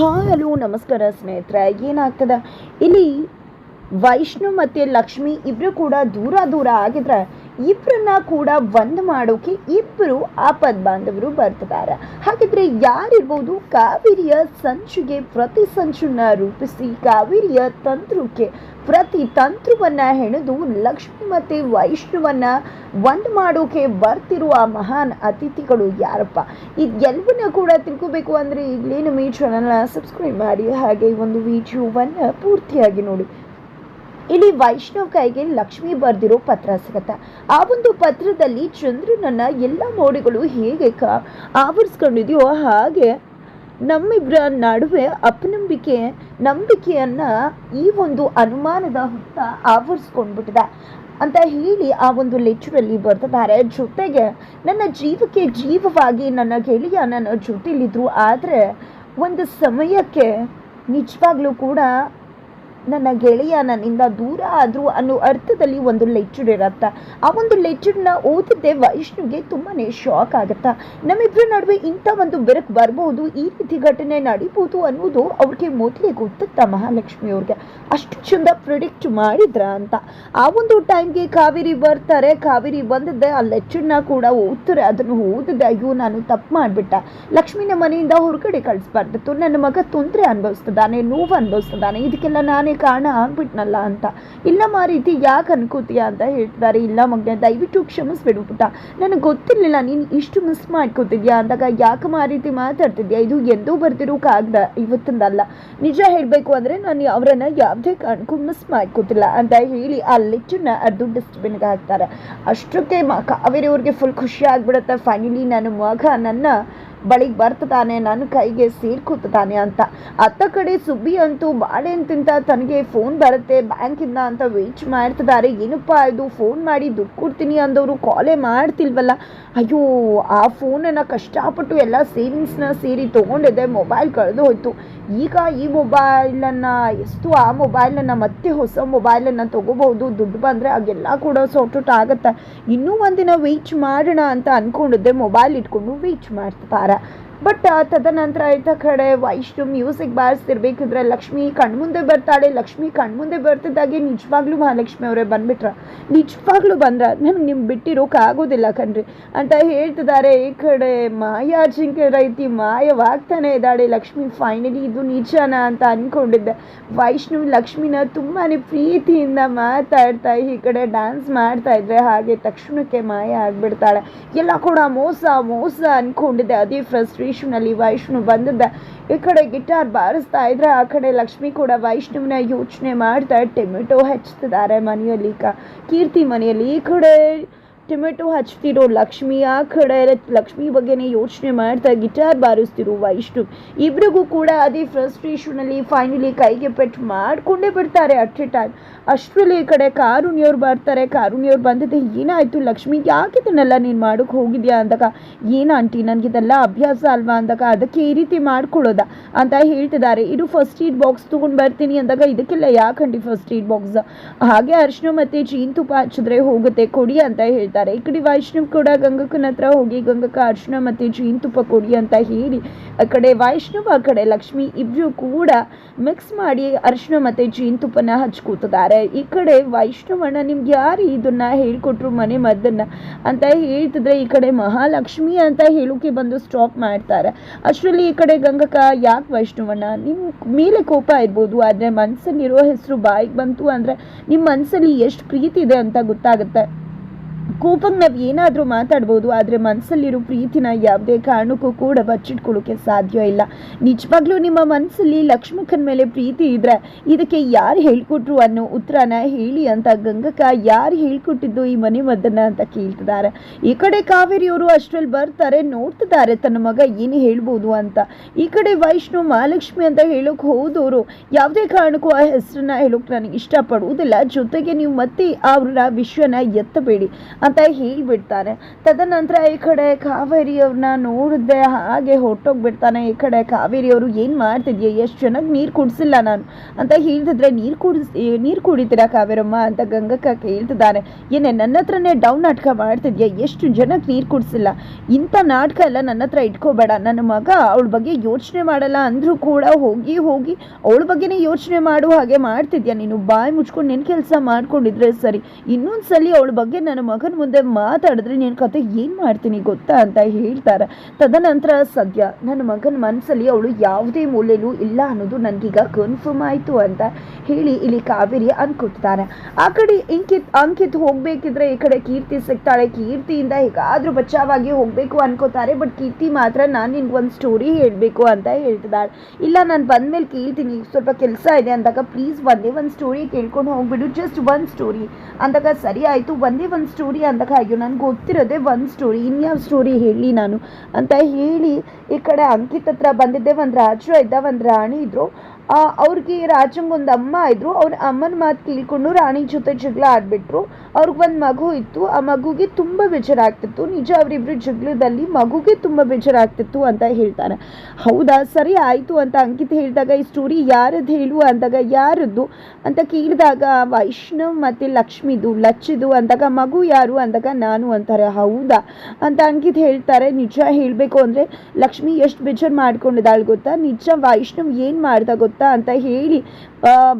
Hi hello, ನಮಸ್ಕಾರ ಸ್ನೇಹಿತರೆ. ಏನಾಗ್ತದೆ? ಇಲ್ಲಿ ವೈಷ್ಣು ಮತ್ತು ಲಕ್ಷ್ಮಿ ಇಬ್ಬರು ಕೂಡ ದೂರ ದೂರ ಆಗಿದ್ರೆ ಇಬ್ಬರನ್ನ ಕೂಡ ಒಂದು ಮಾಡೋಕೆ ಇಬ್ಬರು ಆಪದ್ ಬಾಂಧವರು ಬರ್ತಿದ್ದಾರೆ. ಹಾಗಿದ್ರೆ ಯಾರಿರ್ಬೋದು? ಕಾವೇರಿಯ ಸಂಚುಗೆ ಪ್ರತಿ ಸಂಚುನ ರೂಪಿಸಿ ಕಾವೇರಿಯ ತಂತ್ರಕ್ಕೆ ಪ್ರತಿ ತಂತ್ರವನ್ನ ಹೆಣೆದು ಲಕ್ಷ್ಮಿ ಮತ್ತು ವೈಷ್ಣುವನ್ನ ಒಂದು ಮಾಡೋಕೆ ಬರ್ತಿರುವ ಮಹಾನ್ ಅತಿಥಿಗಳು ಯಾರಪ್ಪ? ಇದೆಲ್ಲವನ್ನ ಕೂಡ ತಿಳ್ಕೋಬೇಕು ಅಂದರೆ ಈಗಲೇ ನಮ್ಮ ಈ ಚಾನಲ್ನ ಸಬ್ಸ್ಕ್ರೈಬ್ ಮಾಡಿ, ಹಾಗೆ ಒಂದು ವಿಡಿಯೋವನ್ನು ಪೂರ್ತಿಯಾಗಿ ನೋಡಿ. ಇಲ್ಲಿ ವೈಷ್ಣವ್ ಕೈಗೆ ಲಕ್ಷ್ಮಿ ಬರೆದಿರೋ ಪತ್ರ ಸಿಗತ್ತೆ. ಆ ಒಂದು ಪತ್ರದಲ್ಲಿ ಚಂದ್ರನನ್ನ ಎಲ್ಲ ಮೋಡಿಗಳು ಹೇಗೆ ಕ ಆವರಿಸ್ಕೊಂಡಿದೆಯೋ ಹಾಗೆ ನಮ್ಮಿಬ್ಬರ ನಡುವೆ ಅಪನಂಬಿಕೆ, ನಂಬಿಕೆಯನ್ನು ಈ ಒಂದು ಅನುಮಾನದ ಹುತ್ತ ಆವರಿಸ್ಕೊಂಡ್ಬಿಟ್ಟಿದೆ ಅಂತ ಹೇಳಿ ಆ ಒಂದು ಲೆಚ್ಚರಲ್ಲಿ ಬರ್ತಿದ್ದಾರೆ ಜೊತೆಗೆ ನನ್ನ ಜೀವಕ್ಕೆ ಜೀವವಾಗಿ ನನ್ನ ಗೆಳೆಯ ನನ್ನ ಜೊತೆಲಿದ್ರು ಆದರೆ ಒಂದು ಸಮಯಕ್ಕೆ ನಿಜವಾಗ್ಲೂ ಕೂಡ ನನ್ನ ಗೆಳೆಯ ನನ್ನಿಂದ ದೂರ ಆದರೂ ಅನ್ನೋ ಅರ್ಥದಲ್ಲಿ ಒಂದು ಲೆಚ್ಚರ್ ಇರತ್ತ. ಆ ಒಂದು ಲೆಚ್ಚರ್ನ ಓದಿದ್ದೆ ವೈಷ್ಣುಗೆ ತುಂಬಾನೇ ಶಾಕ್ ಆಗುತ್ತಾ. ನಮ್ಮಿಬ್ಬರ ನಡುವೆ ಇಂಥ ಒಂದು ಬೆರಕು ಬರ್ಬೋದು, ಈ ರೀತಿ ಘಟನೆ ನಡೀಬೋದು ಅನ್ನೋದು ಅವ್ರಿಗೆ ಮೊದಲೇ ಗೊತ್ತಿತ್ತ ಮಹಾಲಕ್ಷ್ಮಿ ಅವ್ರಿಗೆ. ಅಷ್ಟು ಚಂದ ಪ್ರಿಡಿಕ್ಟ್ ಮಾಡಿದ್ರ ಅಂತ. ಆ ಒಂದು ಟೈಮ್ಗೆ ಕಾವೇರಿ ಬರ್ತಾರೆ, ಕಾವೇರಿ ಬಂದಿದ್ದೆ ಆ ಲೆಚ್ಚರ್ನ ಕೂಡ ಓದ್ತಾರೆ, ಅದನ್ನು ಓದಿದೆ, ಅಯ್ಯೋ, ನಾನು ತಪ್ಪು ಮಾಡಿಬಿಟ್ಟ. ಲಕ್ಷ್ಮಿನ ಮನೆಯಿಂದ ಹೊರಗಡೆ ಕಳಿಸ್ಬಾರ್ದಿತ್ತು. ನನ್ನ ಮಗ ತೊಂದರೆ ಅನುಭವಿಸ್ತಿದ್ದಾನೆ, ನೋವು ಅನುಭವಿಸ್ತಿದ್ದಾನೆ. ಇದಕ್ಕೆಲ್ಲ ನಾನೇ ಕಾರಣ ಆಗ್ಬಿಟ್ನಲ್ಲ ಅಂತ. ಇಲ್ಲ ಮಾ ರೀತಿ ಯಾಕೆ ಅನ್ಕೋತೀಯ ಅಂತ ಹೇಳ್ತಿದ್ದಾರೆ. ಇಲ್ಲ ಮಗನೇ, ದಯವಿಟ್ಟು ಕ್ಷಮಿಸ್ಬಿಡು ಪುಟ್ಟ. ನನಗೆ ಗೊತ್ತಿರಲಿಲ್ಲ, ನೀನು ಇಷ್ಟು ಮಿಸ್ ಮಾಡ್ಕೋತಿದ್ಯಾ ಅಂದಾಗ ಯಾಕೆ ಮಾ ರೀತಿ ಮಾತಾಡ್ತಿದ್ಯಾ? ಇದು ಎಂದೂ ಬರ್ತಿರೋ ಕಾಗದ ಇವತ್ತಿಂದಲ್ಲ. ನಿಜ ಹೇಳಬೇಕು ಅಂದರೆ ನಾನು ಅವರನ್ನು ಯಾವುದೇ ಕಾರಣಕ್ಕೂ ಮಿಸ್ ಮಾಡ್ಕೋತಿಲ್ಲ ಅಂತ ಹೇಳಿ ಆ ಲೆಚ್ಚನ್ನ ಅರ್ಧ ಡಸ್ಟ್ಬಿನ್ಗೆ ಹಾಕ್ತಾರೆ. ಅಷ್ಟಕ್ಕೆ ಕಾವೇರಿ ಅವ್ರಿಗೆ ಫುಲ್ ಖುಷಿ ಆಗ್ಬಿಡುತ್ತೆ. ಫೈನಲಿ ನನ್ನ ಮಗ, ನನ್ನ ಬಳಿಗೆ ಬರ್ತದಾನೆ ನನ್ನ ಕೈಗೆ ಸೇರ್ಕೋತಾನೆ ಅಂತ. ಅತ್ತ ಕಡೆ ಸುಬ್ಬಿ ಅಂತೂ ಬಾಳೆ ತಿಂತ ತನಗೆ ಫೋನ್ ಬರುತ್ತೆ ಬ್ಯಾಂಕಿಂದ ಅಂತ ವೇಟ್ ಮಾಡ್ತಿದ್ದಾರೆ ಏನಪ್ಪ ಇದು ಫೋನ್ ಮಾಡಿ ದುಡ್ಡು ಕೊಡ್ತೀನಿ ಅಂದವರು ಕಾಲೇ ಮಾಡ್ತಿಲ್ವಲ್ಲ? ಅಯ್ಯೋ, ಆ ಫೋನನ್ನು ಕಷ್ಟಪಟ್ಟು ಎಲ್ಲ ಸೇವಿಂಗ್ಸ್ನ ಸೇರಿ ತೊಗೊಂಡಿದ್ದೆ ಮೊಬೈಲ್ ಕಳೆದು ಹೋಯ್ತು. ಈಗ ಈ ಮೊಬೈಲನ್ನು ಎಷ್ಟು ಆ ಮೊಬೈಲನ್ನು ಮತ್ತೆ ಹೊಸ ಮೊಬೈಲನ್ನು ತೊಗೋಬಹುದು, ದುಡ್ಡು ಬಂದರೆ ಆಗೆಲ್ಲ ಕೂಡ ಸಾರ್ಟ್ ಆಗುತ್ತೆ. ಇನ್ನೂ ಒಂದಿನ ವೇಚ್ ಮಾಡೋಣ ಅಂತ ಅಂದ್ಕೊಂಡಿದ್ದೆ ಮೊಬೈಲ್ ಇಟ್ಕೊಂಡು ವೇಚ್ ಮಾಡ್ತಾರೆ ಬಟ್ ತದನಂತರ ಆಯ್ತ ಕಡೆ ವೈಷ್ಣು ಮ್ಯೂಸಿಕ್ ಬಾರಿಸ್ತಿರ್ಬೇಕಿದ್ರೆ ಲಕ್ಷ್ಮಿ ಕಣ್ಮುಂದೆ ಬರ್ತಾಳೆ, ಲಕ್ಷ್ಮಿ ಕಣ್ಮುಂದೆ ಬರ್ತಿದ್ದಾಗೆ ನಿಜವಾಗ್ಲೂ ಮಹಾಲಕ್ಷ್ಮಿ ಅವರೇ ಬಂದ್ಬಿಟ್ರ. ನಿಜವಾಗ್ಲೂ ಬಂದ್ರ ನನಗೆ ನಿಮ್ಗೆ ಬಿಟ್ಟಿರೋಕೆ ಆಗೋದಿಲ್ಲ ಕಣ್ರಿ. ಅಂತ ಹೇಳ್ತಿದ್ದಾರೆ, ಈ ಕಡೆ ಮಾಯಾ ಜಿಂಕೆ ರೈತಿ ಮಾಯವಾಗ್ತಾನೆ ಇದ್ದಾಳೆ. ಲಕ್ಷ್ಮಿ ಫೈನಲಿ ಇದು ನಿಜಾನ ಅಂತ ಅನ್ಕೊಂಡಿದ್ದೆ. ವೈಷ್ಣು ಲಕ್ಷ್ಮಿನ ತುಂಬಾ ಪ್ರೀತಿಯಿಂದ ಮಾತಾಡ್ತಾ, ಈ ಕಡೆ ಡ್ಯಾನ್ಸ್ ಮಾಡ್ತಾ ಇದ್ರೆ ಹಾಗೆ ತಕ್ಷಣಕ್ಕೆ ಮಾಯ ಆಗ್ಬಿಡ್ತಾಳೆ. ಎಲ್ಲ ಕೂಡ ಮೋಸ ಮೋಸ ಅಂದ್ಕೊಂಡಿದ್ದೆ ಅದೇ ಫ್ರಸ್ಟ್ರೇಷನಲ್ಲಿ ವೈಷ್ಣು ಬಂದದ್ದ. ಈ ಕಡೆ ಗಿಟಾರ್ ಬಾರಿಸ್ತಾ ಇದ್ರೆ ಆ ಕಡೆ ಲಕ್ಷ್ಮಿ ಕೂಡ ವೈಷ್ಣುವಿನ ಯೋಚನೆ ಮಾಡ್ತಾ ಟೊಮೆಟೊ ಹಚ್ತಿದ್ದಾರೆ ಮನೆಯಲ್ಲಿ. ಕೀರ್ತಿ ಮನೆಯಲ್ಲಿ ಈ ಕಡೆ ಟೊಮೆಟೊ ಹಚ್ತಿರೋ ಲಕ್ಷ್ಮಿ ಆ ಕಡೆ ಲಕ್ಷ್ಮಿ ಬಗ್ಗೆನೇ ಯೋಚನೆ ಮಾಡ್ತಾ ಗಿಟಾರ್ ಬಾರಿಸ್ತಿರೋ ವೈಷ್ಣು. ಇಬ್ಬರಿಗೂ ಕೂಡ ಅದೇ ಫ್ರಸ್ಟ್ರೇಷನಲ್ಲಿ ಫೈನಲಿ ಕೈಗೆ ಪೆಟ್ಟು ಮಾಡಿಕೊಂಡೇ ಬಿಡ್ತಾರೆ ಅಟ್ ಎ ಟೈಮ್ ಅಷ್ಟರಲ್ಲಿ ಈ ಕಡೆ ಕಾರುಣ್ಯವ್ರು ಬರ್ತಾರೆ. ಕಾರುಣ್ಯವ್ರು ಬಂದಿದ್ದೆ ಏನಾಯ್ತು? ಲಕ್ಷ್ಮಿ, ಯಾಕೆ ಇದನ್ನೆಲ್ಲ ನೀನು ಮಾಡೋಕೆ ಹೋಗಿದ್ಯಾ ಅಂದಾಗ? ಏನು ಆಂಟಿ, ನನಗಿದೆಲ್ಲ ಅಭ್ಯಾಸ ಅಲ್ವಾ ಅಂದಾಗ? ಅದಕ್ಕೆ ಈ ರೀತಿ ಮಾಡ್ಕೊಳ್ಳೋದ? ಅಂತ ಹೇಳ್ತಿದ್ದಾರೆ. ಇದು ಫಸ್ಟ್ ಏಡ್ ಬಾಕ್ಸ್ ತೊಗೊಂಡು ಬರ್ತೀನಿ ಅಂದಾಗ ಇದಕ್ಕೆಲ್ಲ ಯಾಕಂಡಿ ಫಸ್ಟ್ ಏಡ್ ಬಾಕ್ಸ್ ಹಾಗೆ ಅರ್ಶಿನ ಮತ್ತು ಜೀನ್ ತುಪ್ಪ ಹಚ್ಚಿದ್ರೆ ಹೋಗುತ್ತೆ. ಕೊಡಿ ಅಂತ ಹೇಳ್ತಾರೆ ಈ ಕಡೆ ವೈಷ್ಣವ್ ಕೂಡ ಗಂಗಕ್ಕನ ಹತ್ರ ಹೋಗಿ ಗಂಗಕ್ಕ ಅರ್ಶನ ಮತ್ತು ಜೀನ್ ತುಪ್ಪ ಕೊಡಿ ಅಂತ ಹೇಳಿ ಆ ಕಡೆ ವೈಷ್ಣವ್, ಆ ಕಡೆ ಲಕ್ಷ್ಮಿ ಇಬ್ರು ಕೂಡ ಮಿಕ್ಸ್ ಮಾಡಿ ಅರ್ಶನ ಮತ್ತು ಜೀನ್ ತುಪ್ಪನ ಹಚ್ಕೋತಿದ್ದಾರೆ. ಈ ಕಡೆ ವೈಷ್ಣವಣ್ಣ ನಿಮ್ಗೆ ಯಾರು ಇದನ್ನ ಹೇಳ್ಕೊಟ್ರು ಮನೆ ಮದ್ದನ್ನ ಅಂತ ಹೇಳ್ತಿದ್ರೆ ಈ ಕಡೆ ಮಹಾಲಕ್ಷ್ಮಿ ಅಂತ ಹೇಳೋಕೆ ಬಂದು ಸ್ಟಾಪ್ ಮಾಡ್ತಾರೆ. ಅಷ್ಟರಲ್ಲಿ ಈ ಕಡೆ ಗಂಗಕ್ಕ ಯಾಕೆ ವೈಷ್ಣವಣ್ಣ ನಿಮ್ಮ ಮೇಲೆ ಕೋಪ ಇರ್ಬೋದು, ಆದರೆ ಮನಸ್ಸಲ್ಲಿರೋ ಹೆಸರು ಬಾಯಿಗೆ ಬಂತು ಅಂದರೆ ನಿಮ್ಮ ಮನಸ್ಸಲ್ಲಿ ಎಷ್ಟು ಪ್ರೀತಿ ಇದೆ ಅಂತ ಗೊತ್ತಾಗುತ್ತೆ. ಕೋಪಕ್ಕೆ ನಾವು ಏನಾದರೂ ಮಾತಾಡ್ಬೋದು, ಆದರೆ ಮನಸ್ಸಲ್ಲಿರೋ ಪ್ರೀತಿನ ಯಾವುದೇ ಕಾರಣಕ್ಕೂ ಕೂಡ ಬಚ್ಚಿಟ್ಕೊಳ್ಳೋಕೆ ಸಾಧ್ಯ ಇಲ್ಲ. ನಿಜವಾಗ್ಲೂ ನಿಮ್ಮ ಮನಸ್ಸಲ್ಲಿ ಲಕ್ಷ್ಮಕ್ಕನ ಮೇಲೆ ಪ್ರೀತಿ ಇದ್ರೆ ಇದಕ್ಕೆ ಯಾರು ಹೇಳ್ಕೊಟ್ರು ಅನ್ನೋ ಉತ್ತರನ ಹೇಳಿ ಅಂತ ಗಂಗಕ್ಕ ಯಾರು ಹೇಳ್ಕೊಟ್ಟಿದ್ದು ಈ ಮನೆ ಅಂತ ಕೇಳ್ತಿದ್ದಾರೆ. ಈ ಕಡೆ ಕಾವೇರಿಯವರು ಅಷ್ಟರಲ್ಲಿ ಬರ್ತಾರೆ, ನೋಡ್ತಿದ್ದಾರೆ, ತನ್ನ ಮಗ ಏನು ಹೇಳ್ಬೋದು ಅಂತ. ಈ ಕಡೆ ವೈಷ್ಣು ಮಹಾಲಕ್ಷ್ಮಿ ಅಂತ ಹೇಳೋಕೆ ಹೋದವರು ಯಾವುದೇ ಕಾರಣಕ್ಕೂ ಆ ಹೆಸರನ್ನ ಹೇಳೋಕೆ ನನಗೆ ಇಷ್ಟಪಡುವುದಿಲ್ಲ. ಜೊತೆಗೆ ನೀವು ಮತ್ತೆ ಅವರ ವಿಶ್ವನ ಎತ್ತಬೇಡಿ. ಅಂತ ಹೇಳಿಬಿಡ್ತಾರೆ ತದನಂತರ ಈ ಕಡೆ ಕಾವೇರಿ ಅವ್ರನ್ನ ನೋಡಿದ್ರೆ ಹಾಗೆ ಹೊಟ್ಟೋಗ್ಬಿಡ್ತಾನೆ ಈ ಕಡೆ ಕಾವೇರಿ ಅವರು ಏನು ಮಾಡ್ತಿದ್ಯಾ? ಎಷ್ಟು ಜನಕ್ಕೆ ನೀರು ಕುಡಿಸಿಲ್ಲ ನಾನು. ಅಂತ ಹೇಳ್ತಿದ್ರೆ, ನೀರು ಕುಡಿಸಿ ನೀರು ಕುಡಿತೀರಾ ಕಾವೇರಮ್ಮ? ಅಂತ ಗಂಗಕ್ಕ ಕೇಳ್ತಿದ್ದಾರೆ ಏನೇ, ನನ್ನ ಹತ್ರನೇ ಡೌನ್ ನಾಟಕ ಮಾಡ್ತಿದ್ಯಾ? ಎಷ್ಟು ಜನಕ್ಕೆ ನೀರು ಕುಡಿಸಿಲ್ಲ? ಇಂಥ ನಾಟಕ ಎಲ್ಲ ನನ್ನ ಹತ್ರ ಇಟ್ಕೋಬೇಡ. ನನ್ನ ಮಗ ಅವಳ ಬಗ್ಗೆ ಯೋಚನೆ ಮಾಡಲ್ಲ. ಅಂದರೂ ಕೂಡ ಹೋಗಿ ಹೋಗಿ ಅವಳ ಬಗ್ಗೆನೇ ಯೋಚನೆ ಮಾಡು, ಹಾಗೆ ಮಾಡ್ತಿದ್ಯಾ? ನೀನು ಬಾಯಿ ಮುಚ್ಕೊಂಡು ನಿನ್ನ ಕೆಲಸ ಮಾಡ್ಕೊಂಡಿದ್ರೆ ಸರಿ. ಇನ್ನೊಂದು ಸಲ ಅವಳ ಬಗ್ಗೆ ನನ್ನ ಮಗನ ಮುಂದೆ ಮಾತಾಡಿದ್ರೆ ನಿನ್ನ ಕತೆ ಏನು ಮಾಡ್ತೀನಿ ಗೊತ್ತಾ ಅಂತ ಹೇಳ್ತಾರೆ. ತದನಂತರ ಸದ್ಯ ನನ್ನ ಮಗನ ಮನಸ್ಸಲ್ಲಿ ಅವಳು ಯಾವುದೇ ಮೂಲೆಯಲ್ಲೂ ಇಲ್ಲ ಅನ್ನೋದು ನನಗೀಗ ಕನ್ಫರ್ಮ್ ಆಯಿತು ಅಂತ ಹೇಳಿ ಇಲ್ಲಿ ಕಾವೇರಿ ಅಂದ್ಕೊಡ್ತಾರೆ ಆ ಕಡೆ ಇಂಕಿತ್ ಅಂಕಿತ್ ಹೋಗ್ಬೇಕಿದ್ರೆ ಈ ಕಡೆ ಕೀರ್ತಿ ಸಿಗ್ತಾಳೆ. ಕೀರ್ತಿಯಿಂದ ಹೇಗಾದರೂ ಬಚಾವಾಗಿ ಹೋಗಬೇಕು ಅನ್ಕೋತಾರೆ ಬಟ್ ಕೀರ್ತಿ ಮಾತ್ರ ನಾನು ನಿನ್ಗೆ ಒಂದು ಸ್ಟೋರಿ ಹೇಳಬೇಕು ಅಂತ ಹೇಳ್ತಿದ್ದಾಳೆ. ಇಲ್ಲ, ನಾನು ಬಂದಮೇಲೆ ಕೇಳ್ತೀನಿ, ಸ್ವಲ್ಪ ಕೆಲಸ ಇದೆ ಅಂದಾಗ ಪ್ಲೀಸ್ ಒಂದೇ ಒಂದು ಸ್ಟೋರಿ ಕೇಳ್ಕೊಂಡು ಹೋಗ್ಬಿಡು ಜಸ್ಟ್ ಒಂದು ಸ್ಟೋರಿ ಅಂದಾಗ ಸರಿ ಆಯಿತು, ಒಂದೇ ಒಂದು ಸ್ಟೋರಿ ಅಂದಾಗ ಅಯ್ಯೋ ನನಗೆ ಗೊತ್ತಿರೋದೆ ಒಂದು ಸ್ಟೋರಿ ಇನ್ಯಾವ ಸ್ಟೋರಿ ಹೇಳಿ ನಾನು? ಅಂತ ಹೇಳಿ ಈ ಕಡೆ ಅಂಕಿತ್ ಹತ್ರ ಬಂದಿದ್ದೆ. ಒಂದು ರಾಜರು ಇದ್ದ ಒಂದು ರಾಣಿ ಇದ್ರು. ಆ, ಅವ್ರಿಗೆ ರಾಜಂಗೊಂದು ಅಮ್ಮ ಇದ್ರು, ಅವ್ರ ಅಮ್ಮನ ಮಾತು ಕೇಳಿಕೊಂಡು ರಾಣಿ ಜೊತೆ ಜಗಳ ಆಡ್ಬಿಟ್ರು. ಅವ್ರಿಗೆ ಒಂದು ಮಗು ಇತ್ತು, ಆ ಮಗುಗೆ ತುಂಬ ಬೇಜಾರಾಗ್ತಿತ್ತು. ನಿಜ ಅವರಿಬ್ರು ಜಗಳದಲ್ಲಿ ಮಗುಗೆ ತುಂಬ ಬೇಜಾರಾಗ್ತಿತ್ತು ಅಂತ ಹೇಳ್ತಾರೆ. ಹೌದಾ, ಸರಿ ಆಯಿತು ಅಂತ ಅಂಕಿತ್ ಹೇಳಿದಾಗ, ಈ ಸ್ಟೋರಿ ಯಾರದ್ದು ಹೇಳು ಅಂದಾಗ, ಯಾರದ್ದು ಅಂತ ಕೇಳಿದಾಗ, ವೈಷ್ಣವ್ ಮತ್ತು ಲಕ್ಷ್ಮಿದು, ಲಚ್ಚಿದು ಅಂದಾಗ, ಮಗು ಯಾರು ಅಂದಾಗ, ನಾನು ಅಂತಾರೆ. ಹೌದಾ ಅಂತ ಅಂಕಿತ್ ಹೇಳ್ತಾರೆ. ನಿಜ ಹೇಳಬೇಕು ಅಂದರೆ ಲಕ್ಷ್ಮಿ ಎಷ್ಟು ಬೇಜಾರು ಮಾಡ್ಕೊಂಡಿದ್ದಾಳೆ ಗೊತ್ತಾ? ನಿಜ ವೈಷ್ಣವ್ ಏನು ಮಾಡ್ದ ಗೊತ್ತಾ? ಅಂತ ಹೇಳಿ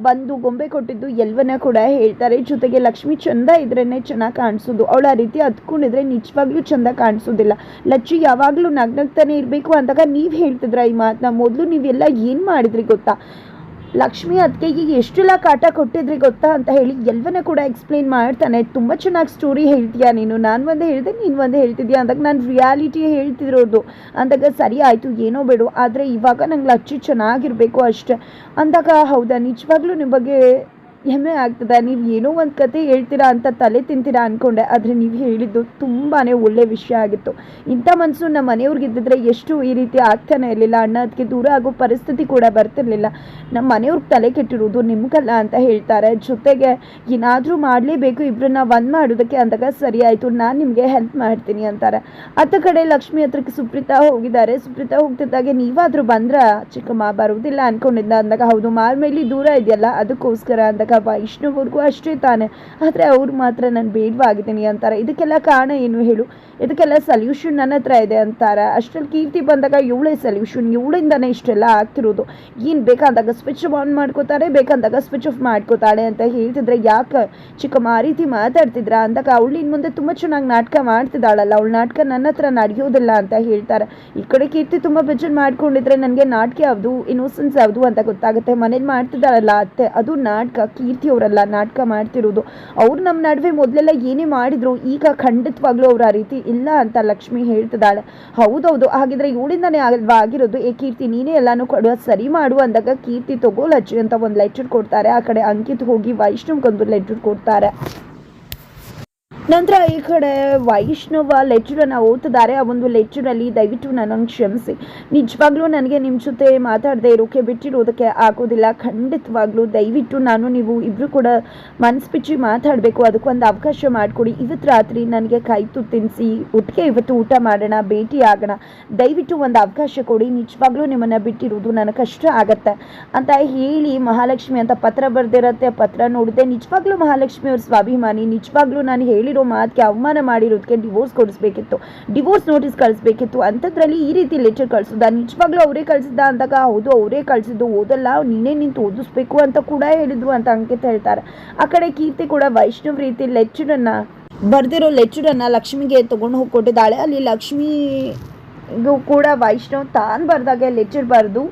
ಬಂದು ಗೊಂಬೆ ಕೊಟ್ಟಿದ್ದು ಎಲ್ವನ ಕೂಡ ಹೇಳ್ತಾರೆ. ಜೊತೆಗೆ ಲಕ್ಷ್ಮಿ ಚಂದ ಇದ್ರೇ ಚೆನ್ನಾಗಿ ಕಾಣಿಸೋದು. ಅವಳು ಆ ರೀತಿ ಹತ್ಕೊಂಡಿದ್ರೆ ನಿಜವಾಗ್ಲೂ ಚಂದ ಕಾಣಿಸೋದಿಲ್ಲ. ಲಚ್ಚಿ ಯಾವಾಗಲೂ ನಗ್ನಗ್ತಾನೆ ಇರಬೇಕು ಅಂದಾಗ ನೀವು ಹೇಳ್ತಿದ್ರ ಈ ಮಾತನ್ನ ಮೊದಲು ನೀವೆಲ್ಲ ಏನು ಮಾಡಿದ್ರಿ ಗೊತ್ತಾ? ಲಕ್ಷ್ಮಿ ಅದಕ್ಕೆ ಎಷ್ಟೆಲ್ಲ ಕಾಟ ಕೊಟ್ಟಿದ್ರಿ ಗೊತ್ತಾ ಅಂತ ಹೇಳಿ ಎಲ್ವನ ಕೂಡ ಎಕ್ಸ್ಪ್ಲೇನ್ ಮಾಡ್ತಾನೆ. ತುಂಬ ಚೆನ್ನಾಗಿ ಸ್ಟೋರಿ ಹೇಳ್ತೀಯಾ ನೀನು? ನಾನು ಒಂದೇ ಹೇಳಿದೆ, ನೀನು ಒಂದೇ ಹೇಳ್ತಿದ್ಯಾ? ಅಂದಾಗ ನಾನು ರಿಯಾಲಿಟಿ ಹೇಳ್ತಿರೋದು ಅಂದಾಗ ಸರಿ ಆಯಿತು, ಏನೋ ಬೇಡು ಆದರೆ ಇವಾಗ ನಂಗೆ ಲಕ್ಷ ಚೆನ್ನಾಗಿರಬೇಕು ಅಷ್ಟೆ. ಅಂದಾಗ ಹೌದಾ? ನಿಜವಾಗ್ಲೂ ನಿಮ್ಮ ಬಗ್ಗೆ ಹೆಮ್ಮೆ ಆಗ್ತದೆ. ನೀವು ಏನೋ ಒಂದು ಕತೆ ಹೇಳ್ತೀರಾ ಅಂತ ತಲೆ ತಿಂತೀರಾ ಅಂದ್ಕೊಂಡೆ ಆದರೆ ನೀವು ಹೇಳಿದ್ದು ತುಂಬಾ ಒಳ್ಳೆ ವಿಷಯ ಆಗಿತ್ತು. ಇಂಥ ಮನಸ್ಸು ನಮ್ಮ ಮನೆಯವ್ರಿಗಿದ್ದಿದ್ರೆ ಎಷ್ಟು ಈ ರೀತಿ ಆಗ್ತಾನೆ ಇರಲಿಲ್ಲ. ಅಣ್ಣ ಅದಕ್ಕೆ ದೂರ ಆಗೋ ಪರಿಸ್ಥಿತಿ ಕೂಡ ಬರ್ತಿರಲಿಲ್ಲ. ನಮ್ಮ ಮನೆಯವ್ರಿಗೆ ತಲೆ ಕೆಟ್ಟಿರೋದು ನಿಮ್ಗಲ್ಲ ಅಂತ ಹೇಳ್ತಾರೆ. ಜೊತೆಗೆ ಏನಾದರೂ ಮಾಡಲೇಬೇಕು ಇಬ್ಬರನ್ನ ಒಂದು ಮಾಡೋದಕ್ಕೆ ಅಂದಾಗ ಸರಿ ಆಯಿತು, ನಾನು ನಿಮಗೆ ಹೆಲ್ಪ್ ಮಾಡ್ತೀನಿ ಅಂತಾರೆ. ಅತ್ತ ಕಡೆ ಲಕ್ಷ್ಮಿ ಹತ್ರಕ್ಕೆ ಸುಪ್ರೀತಾ ಹೋಗಿದ್ದಾರೆ. ಸುಪ್ರೀತಾ ಹೋಗ್ತಿದ್ದಾಗೆ ನೀವಾದರೂ ಬಂದ್ರ? ಚಿಕ್ಕಮ್ಮ, ಬರುವುದಿಲ್ಲ ಅಂದ್ಕೊಂಡಿದ್ದ ಅಂದಾಗ, ಹೌದು, ಮಾರ್ಮೇಲಿ ದೂರ ಇದೆಯಲ್ಲ, ಅದಕ್ಕೋಸ್ಕರ ಅಂದಾಗ ವೈಷ್ಣವ್ರಿಗೂ ಅಷ್ಟೇ ತಾನೆ. ಆದರೆ ಅವ್ರು ಮಾತ್ರ ನಾನು ಬೇಡವಾಗಿದ್ದೀನಿ ಅಂತಾರೆ. ಇದಕ್ಕೆಲ್ಲ ಕಾರಣ ಏನು ಹೇಳು? ಇದಕ್ಕೆಲ್ಲ ಸಲ್ಯೂಷನ್ ನನ್ನ ಹತ್ರ ಇದೆ ಅಂತಾರೆ. ಅಷ್ಟರಲ್ಲಿ ಕೀರ್ತಿ ಬಂದಾಗ ಇವಳೇ ಸಲ್ಯೂಷನ್ ಇವಳಿಂದನೇ ಇಷ್ಟೆಲ್ಲ ಆಗ್ತಿರೋದು. ಏನು ಬೇಕಾದಾಗ ಸ್ವಿಚ್ ಆನ್ ಮಾಡ್ಕೋತಾರೆ ಬೇಕಂದಾಗ ಸ್ವಿಚ್ ಆಫ್ ಮಾಡ್ಕೋತಾಳೆ ಅಂತ ಹೇಳ್ತಿದ್ರೆ ಯಾಕೆ? ಚಿಕ್ಕಮ್ಮ ಆ ರೀತಿ ಮಾತಾಡ್ತಿದ್ರ? ಅಂದಾಗ ಅವಳು ಇನ್ನು ಮುಂದೆ ತುಂಬ ಚೆನ್ನಾಗಿ ನಾಟಕ ಮಾಡ್ತಿದ್ದಾಳಲ್ಲ, ಅವಳು ನಾಟಕ ನನ್ನ ಹತ್ರ ನಡೆಯೋದಿಲ್ಲ ಅಂತ ಹೇಳ್ತಾರೆ. ಈ ಕಡೆ ಕೀರ್ತಿ ತುಂಬ ಬೇಜಾರು ಮಾಡ್ಕೊಂಡಿದ್ರೆ ನನಗೆ ನಾಟಕ ಯಾವುದು ಇನ್ನೋಸೆನ್ಸ್ ಯಾವುದು ಅಂತ ಗೊತ್ತಾಗುತ್ತೆ. ಮನೇಲಿ ಮಾಡ್ತಿದ್ದಾಳಲ್ಲ ಅತ್ತೆ, ಅದು ನಾಟಕ. ಕೀರ್ತಿ ಅವರಲ್ಲ ನಾಟಕ ಮಾಡ್ತಿರೋದು. ಅವ್ರು ನಮ್ಮ ನಡುವೆ ಮೊದಲೆಲ್ಲ ಏನೇ ಮಾಡಿದ್ರು, ಈಗ ಖಂಡಿತವಾಗ್ಲೂ ಅವ್ರು ಆ ರೀತಿ ಇಲ್ಲ ಅಂತ ಲಕ್ಷ್ಮಿ ಹೇಳ್ತಿದ್ದಾಳೆ. ಹೌದೌದು, ಹಾಗಿದ್ರೆ ಇವಳಿಂದಾನೇ ಅಲ್ವಾ ಆಗಿರೋದು? ಏ ಕೀರ್ತಿ, ನೀನೇ ಎಲ್ಲಾನು ಕೊಡುವ ಸರಿ ಮಾಡು ಅಂದಾಗ ಕೀರ್ತಿ ತಗೋ ಲಜ್ಜಿ ಅಂತ ಒಂದು ಲೆಟರ್ ಕೊಡ್ತಾರೆ. ಆ ಕಡೆ ಅಂಕಿತ್ ಹೋಗಿ ವೈಷ್ಣವ್ಗೊಂದು ಲೆಟರ್ ಕೊಡ್ತಾರೆ. ನಂತರ ಈ ಕಡೆ ವೈಷ್ಣವ ಲೆಟ್ರನ್ನು ಓದ್ತಿದ್ದಾರೆ. ಆ ಒಂದು ಲೆಟ್ರಲ್ಲಿ ದಯವಿಟ್ಟು ನನ್ನನ್ನು ಕ್ಷಮಿಸಿ. ನಿಜವಾಗ್ಲೂ ನನಗೆ ನಿಮ್ಮ ಜೊತೆ ಮಾತಾಡದೆ ಇರೋಕೆ ಬಿಟ್ಟಿರೋದಕ್ಕೆ ಆಗೋದಿಲ್ಲ. ಖಂಡಿತವಾಗ್ಲೂ ದಯವಿಟ್ಟು ನಾನು ನೀವು ಇಬ್ಬರು ಕೂಡ ಮನಸ್ಸು ಬಿಚ್ಚಿ ಮಾತಾಡಬೇಕು. ಅದಕ್ಕೊಂದು ಅವಕಾಶ ಮಾಡಿಕೊಡಿ. ಇವತ್ತು ರಾತ್ರಿ ನನಗೆ ಕೈ ತುತ್ತು ತಿನ್ನಿಸಿ ಒಟ್ಟಿಗೆ ಇವತ್ತು ಊಟ ಮಾಡೋಣ, ಭೇಟಿ ಆಗೋಣ. ದಯವಿಟ್ಟು ಒಂದು ಅವಕಾಶ ಕೊಡಿ. ನಿಜವಾಗ್ಲೂ ನಿಮ್ಮನ್ನು ಬಿಟ್ಟಿರೋದು ನನಗೆ ಕಷ್ಟ ಆಗತ್ತೆ. ಅಂತ ಹೇಳಿ ಮಹಾಲಕ್ಷ್ಮಿ ಅಂತ ಪತ್ರ ಬರೆದಿರತ್ತೆ. ಪತ್ರ ನೋಡಿದೆ ನಿಜವಾಗ್ಲೂ ಮಹಾಲಕ್ಷ್ಮಿ ಅವ್ರ ಸ್ವಾಭಿಮಾನಿ. ನಿಜವಾಗ್ಲೂ ನಾನು ಹೇಳಿರೋ ಮಾತಿಗೆ ಅವಮಾನ ಮಾಡಿರೋದಕ್ಕೆ ಡಿವೋರ್ಸ್ ಕೊಡಿಸ್ಬೇಕಿತ್ತು. ಡಿವೋರ್ಸ್ ನೋಟಿಸ್ ಕಳಿಸ್ಬೇಕಿತ್ತು. ಅಂಥದ್ರಲ್ಲಿ ಈ ರೀತಿ ಲೆಟರ್ ಕಳಿಸಿದ? ನಿಜವಾಗ್ಲೂ ಅವರೇ ಕಳಿಸಿದ್ದ ಅಂದಾಗ? ಹೌದು, ಅವರೇ ಕಳಿಸಿದ್ದು. ಓದಲ್ಲ, ನೀನೇ ನಿಂತು ಓದಿಸ್ಬೇಕು ಅಂತ ಕೂಡ ಹೇಳಿದ್ರು ಅಂತ ಅಂಕಿತ ಹೇಳ್ತಾರೆ. ಆ ಕಡೆ ಕೀರ್ತಿ ಕೂಡ ವೈಷ್ಣವ್ ರೀತಿ ಲೆಚ್ಚರನ್ನು ಬರ್ದಿರೋ ಲೆಚ್ಚರನ್ನು ಲಕ್ಷ್ಮಿಗೆ ತೊಗೊಂಡು ಹೋಗಿ ಕೊಟ್ಟಿದ್ದಾಳೆ ಅಲ್ಲಿ ಲಕ್ಷ್ಮಿಗೂ ಕೂಡ ವೈಷ್ಣವ್ ತಾನು ಬರ್ದಾಗೆ ಲೆಚ್ಚರ್ ಬರೆದು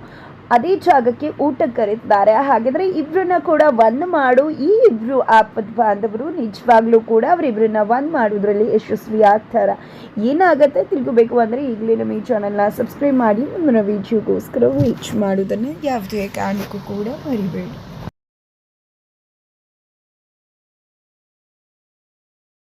ಅದೇ ಜಾಗಕ್ಕೆ ಊಟ ಕರೀತಿದ್ದಾರೆ ಹಾಗಿದ್ರೆ ಇಬ್ಬರನ್ನ ಕೂಡ ಒನ್ ಮಾಡು. ಈ ಇಬ್ರು ಆಪ್ ಬಾಂಧವರು ನಿಜವಾಗ್ಲೂ ಕೂಡ ಅವರಿಬ್ಬರನ್ನ ಒನ್ ಮಾಡೋದ್ರಲ್ಲಿ ಯಶಸ್ವಿ ಆಗ್ತಾರ. ಏನಾಗತ್ತೆ ತಿಳ್ಕೋಬೇಕು ಅಂದರೆ ಈಗಲೇ ನಮ್ಮ ಈ ಚಾನಲ್ನ ಸಬ್ಸ್ಕ್ರೈಬ್ ಮಾಡಿ. ಮುಂದಿನ ವೀಡಿಯೋಗೋಸ್ಕರ ವೀಚ್ ಮಾಡೋದನ್ನು ಯಾವುದೇ ಕಾರಣಕ್ಕೂ ಕೂಡ ಮರಿಬೇಡಿ.